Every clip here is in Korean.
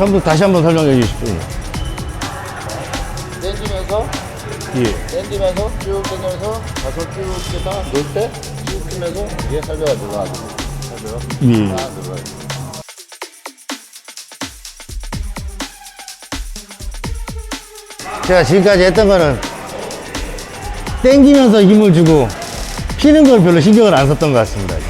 처음부터 다시 한번 설명해 주십시오. 당기면서 예. 당기면서 쭉 당기면서 가서 쭉 했다가 놓을 때쭉 피면서 위에 살려가 들어가고 살려 예. 들어가요. 제가 지금까지 했던 거는 땡기면서 힘을 주고 피는 걸 별로 신경을 안 썼던 것 같습니다.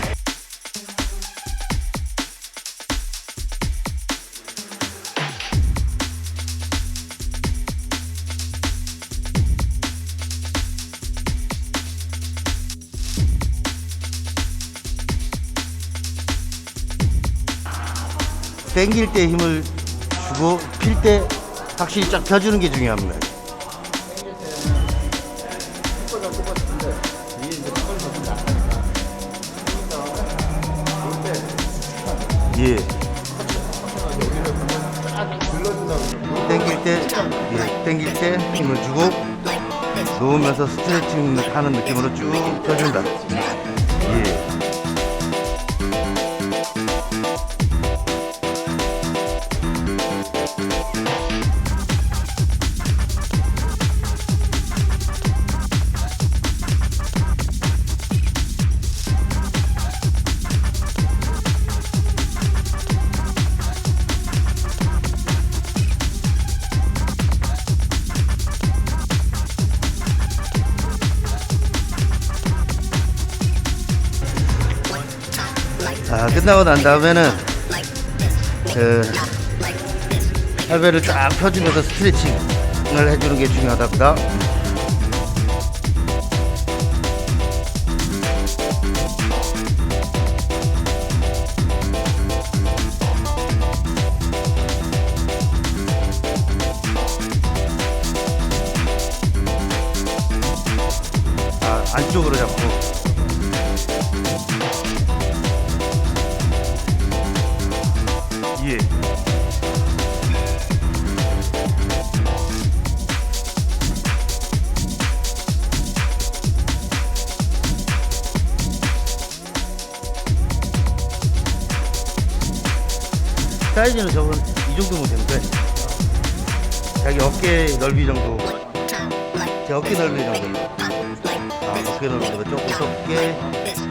땡길 때 힘을 주고 필 때 확실히 쫙 펴주는 게 중요합니다. 예. 땡길 때, 예, 땡길 때 힘을 주고 놓으면서 스트레칭 하는 느낌으로 쭉 펴준다. 끝나고 난 다음에는 그 팔배를 쫙 펴주면서 스트레칭을 해주는 게 중요하답니다. 아, 안쪽으로 잡고 사이즈는 저건 이 정도면 되는데 자기 어깨 넓이 정도. 제 어깨 넓이 정도 아 어깨 넓이가 조금 좁게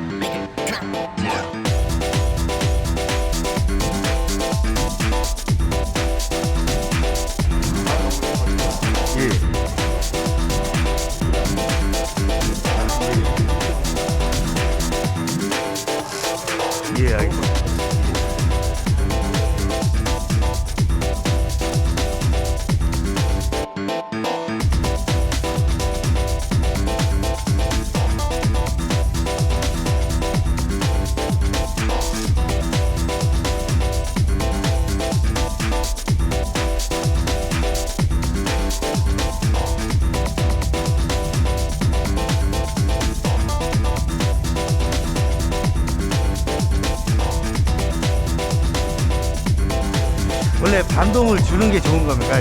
주는 게 좋은 겁니까?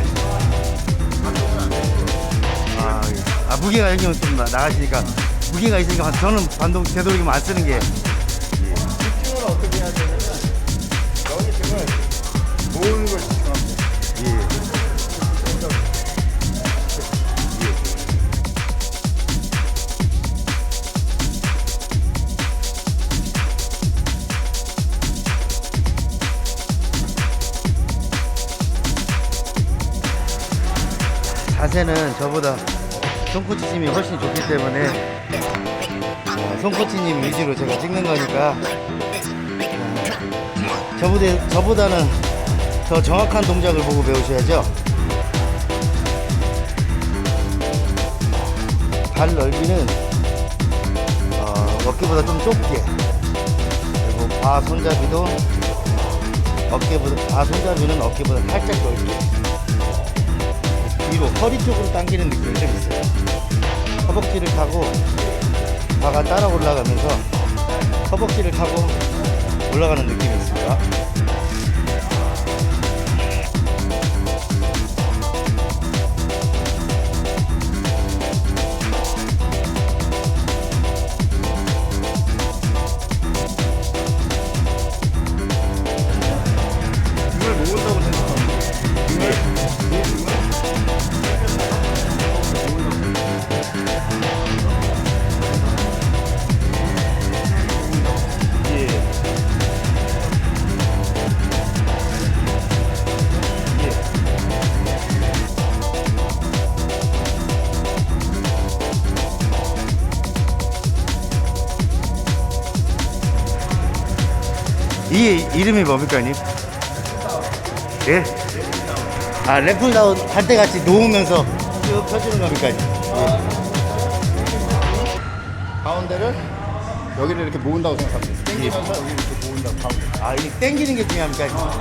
아, 예. 아 무게가 여기 좀 나- 나가시니까 무게가 있으니까 저는 반동 되도록이면 안 쓰는 게 저보다 손코치님이 훨씬 좋기 때문에 어, 손코치님 위주로 제가 찍는 거니까 어, 저보다, 저보다는 더 정확한 동작을 보고 배우셔야죠. 발 넓이는 어, 어깨보다 좀 좁게 그리고 바 손잡이도 어깨보다 바 손잡이는 어깨보다 살짝 넓게 뒤로 허리 쪽으로 당기는 느낌이 좀 있어요. 허벅지를 타고 바가 따라 올라가면서 허벅지를 타고 올라가는 느낌이 있습니다. 이 이름이 뭡니까, 님? 예? 아, 래플다운 한때 같이 놓으면서 쭉 펴주는 겁니까? 가운데를 여기를 이렇게 모은다고 생각하면 돼. 당기면서 여기 이렇게 모은다고 가운데. 아, 이 땡기는 게 중요합니까?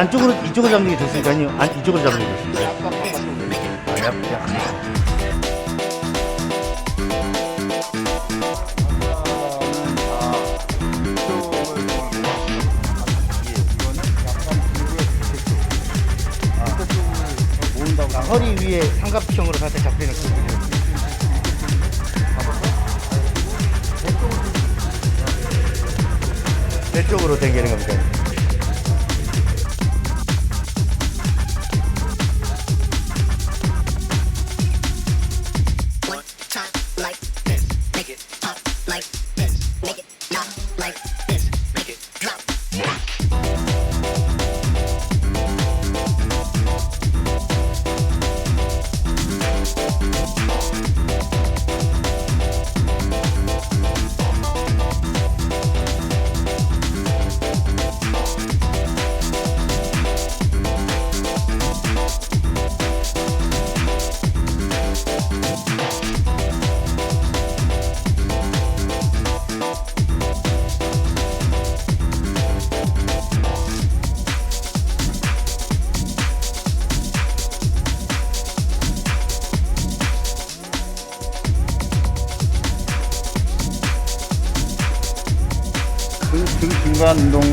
안쪽으로 이쪽으로 잡는 게 좋습니까? 아니요, 안 이쪽으로 잡는 게. 아. 아, 허리 위에 삼각형으로 살짝 잡히는 거. 내 쪽으로 당기는 겁니다.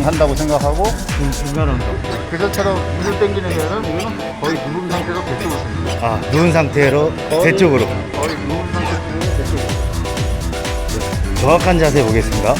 한다고 생각하고 중- 중간 운동. 그전처럼 이를 당기는 게는 이거는 거의 누운 상태에서 배쪽으로. 아, 누운 상태로 제 쪽으로. 거의 누운 상태에서 배쪽으로. 정확한 자세 보겠습니다.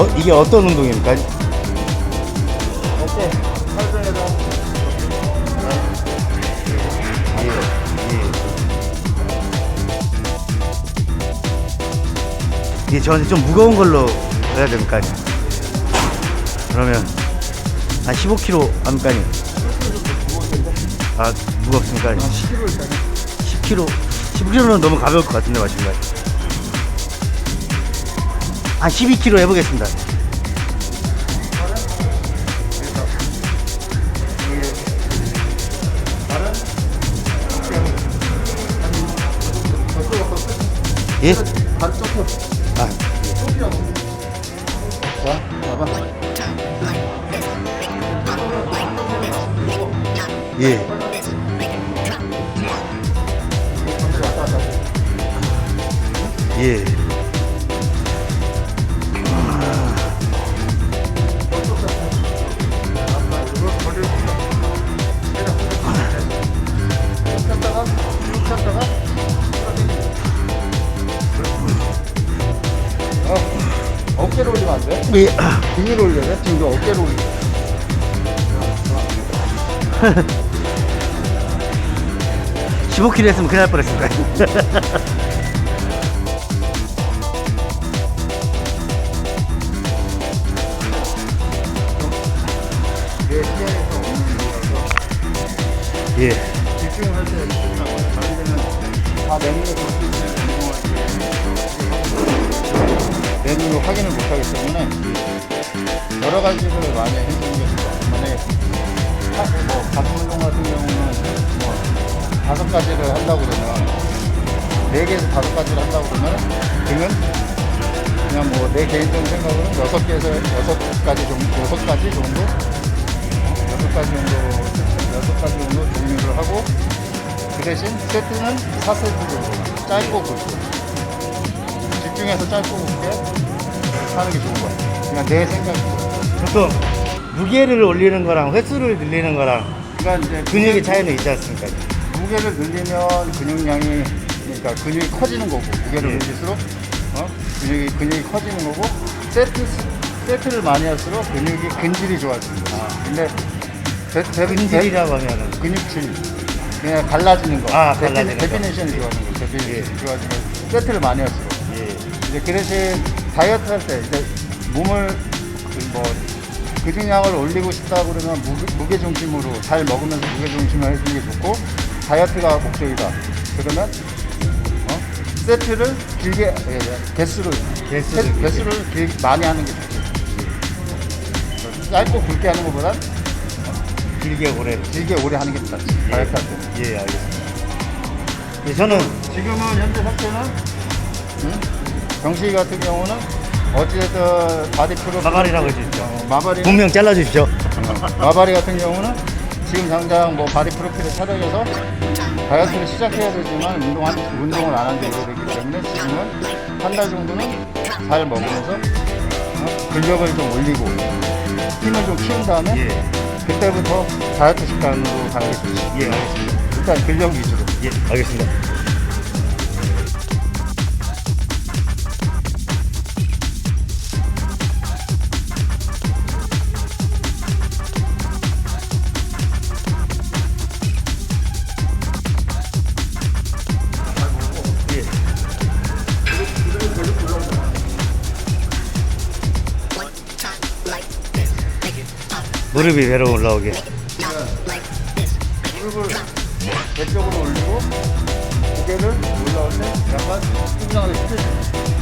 어, 이게 어떤 운동입니까? 이게 저한테 좀 무거운 걸로 해야 됩니까? 그러면 한 15kg 합니까? 아 무겁습니까? 10kg 10kg는 너무 가벼울 것 같은데 맞습니까? 한 12kg 해보겠습니다. 예? 아, 자, 봐봐. Time 우리 등을 올려야 등도 어깨로 올려요? 15kg 했으면 큰일 날 뻔했을 거야. 예. 예. 집중할 때 집중하고 다른 데는 다 내는 게 좋지. 때 메뉴를 확인을 못 하기 때문에 여러 가지를 많이 해주는 게 좋아요. 만약에 하- 뭐 가슴 운동 같은 경우는 뭐 다섯 가지를 한다고 그러면 네 개에서 다섯 가지를 한다고 그러면 등은 그냥 뭐 내 개인적인 생각으로는 여섯 개에서 여섯 가지 정도 여섯 가지 정도? 여섯 가지 정도 여섯 가지 정도 종류를 하고 그 대신 세트는 4세트 정도 짧고 굵고 집중해서 짧고 굵게 하는 게 좋은 것 같아요. 그냥 내 생각이고. 보통 무게를 올리는 거랑 횟수를 늘리는 거랑 그러니까 이제 근육의 차이는 있지 않습니까? 무게를 늘리면 근육량이 그러니까 근육이 커지는 거고 무게를 예. 늘릴수록 어? 근육이 근육이 커지는 거고 세트 세트를 많이 할수록 근육이 근질이 좋아지는 거야. 근데 대, 대, 근질이라고 하면은 근육질 그냥 갈라지는 거. 아, 갈라지는 거. 데피니션이 좋아지는 거. 데피니션이 예. 좋아지는 거. 세트를 많이 할수록. 예. 이제 그 대신 다이어트 할 때 이제 몸을 그뭐 근육량을 올리고 싶다 그러면 무게, 무게 중심으로 잘 먹으면서 무게 중심을 해주는 게 좋고 다이어트가 목적이다. 그러면 어? 세트를 길게 예, 예, 개수를 개수를 세- 길게. 개수를 길, 많이 하는 게 좋죠. 짧고 굵게 하는 것보단 길게 오래. 길게 오래 하는 게 낫지. 다이어트 할 때. 예, 알겠습니다. 예, 저는 지금은 현재 상태는 응? 병식이 같은 경우는 어찌됐든 바디 프로 마발이라고 해주십시오. 어, 마발이 분명 잘라주십시오. 마발이 같은 경우는 지금 당장 뭐 바디 프로필을 촬영해서 다이어트를 시작해야 되지만 운동 한 운동을 안 한 지 오래됐기 때문에 지금은 한 달 정도는 잘 먹으면서 어? 근력을 좀 올리고 힘을 좀 키운 다음에 예, 그때부터 다이어트 식단으로 좋지. 예, 알겠습니다. 일단 근력 위주로. 예, 알겠습니다. 무릎이 위로 올라오게. 무릎을 배 쪽으로 올리고 고개를 올라올 때 약간 숙여주고 무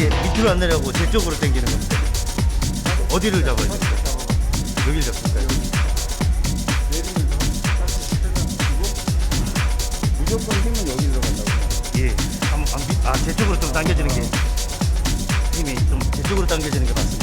이게 밑으로 안 내려가고 제 쪽으로 당기는 겁니다. 어디를 잡아야 됩니까? 여기를? 여기. 무조건 힘은 여기 들어간다고 예, 한, 한, 밑- 아, 제 쪽으로 좀 당겨지는 게 힘이 좀 제 쪽으로 당겨지는 게 맞습니다.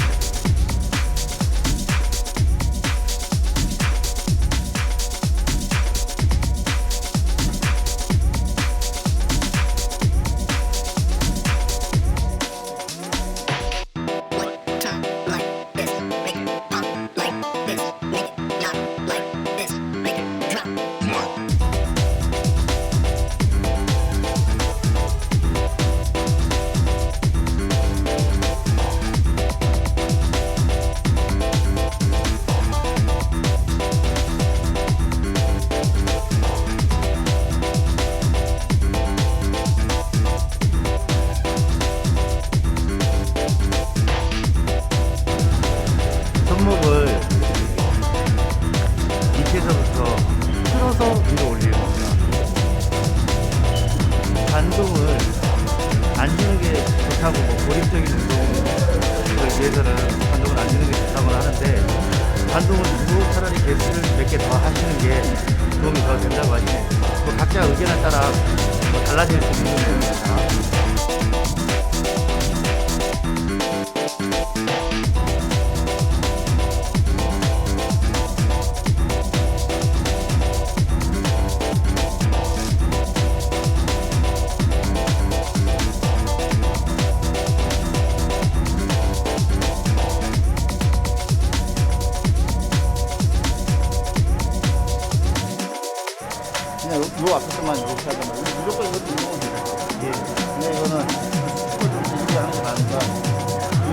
반동을 주고 차라리 개수를 몇개더 하시는 게 도움이 더 된다고 하시네. 뭐 각자 의견에 따라 뭐 달라질 수 있는 부분이 다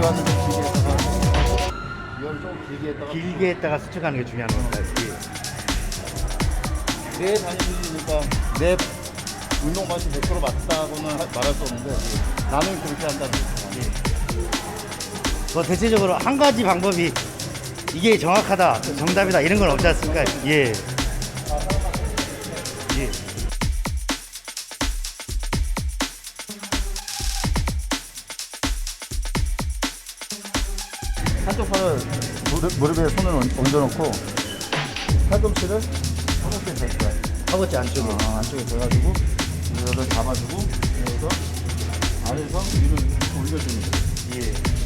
이거는 좀 길게 했다가 이걸 좀 길게 했다가 길게 했다가 수축하는 게 중요한 겁니다. 예. 내 다니니까 내 운동 맛이 100% 맞다고는 하- 말할 수 없는데 나는 그렇게 한다는 거죠. 뭐 대체적으로 한 가지 방법이 이게 정확하다, 정답이다 이런 건 없지 않습니까? 예. 예. 무릎, 무릎에 손을 얹- 얹어놓고 팔꿈치를 허벅지에 댈 거야. 허벅지 안쪽에. 아, 안쪽에 대가지고 이거를 잡아주고 여기서 아래에서 위로 거야. 예.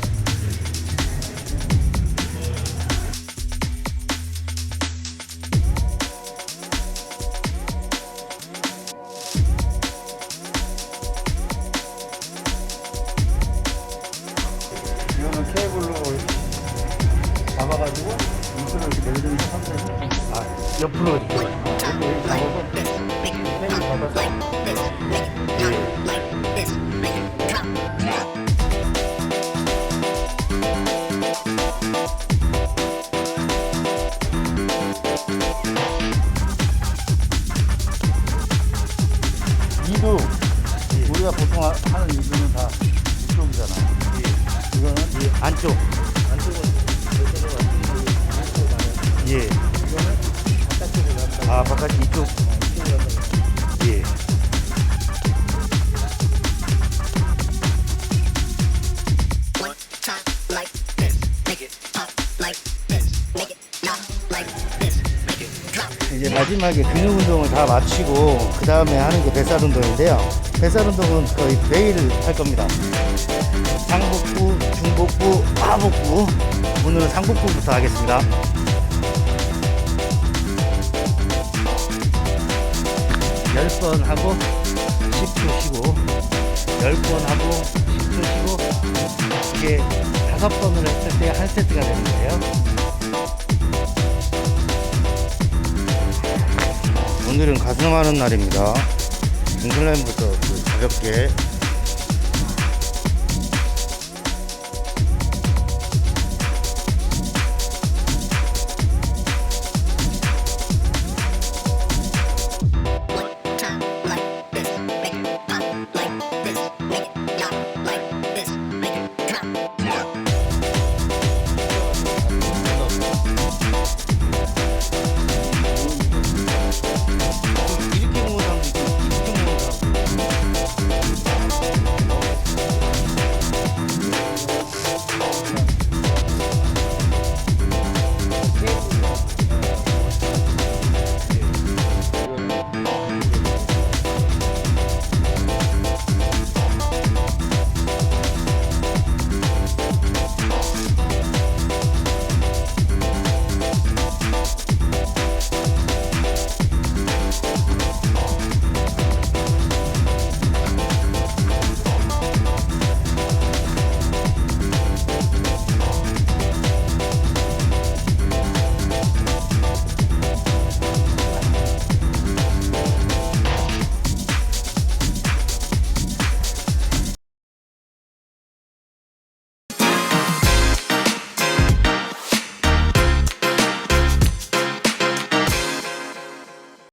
마지막에 근육 운동을 다 마치고 그 다음에 하는 게 뱃살 운동인데요. 뱃살 운동은 거의 매일 할 겁니다. 상복부, 중복부, 하복부. 오늘은 상복부부터 하겠습니다. 열 번 하고 10초 쉬고 열 번 하고 10초 쉬고 이게 다섯 번을 했을 때 한 세트가 되는 거예요. 오늘은 가슴하는 날입니다. 인클라인부터 그 가볍게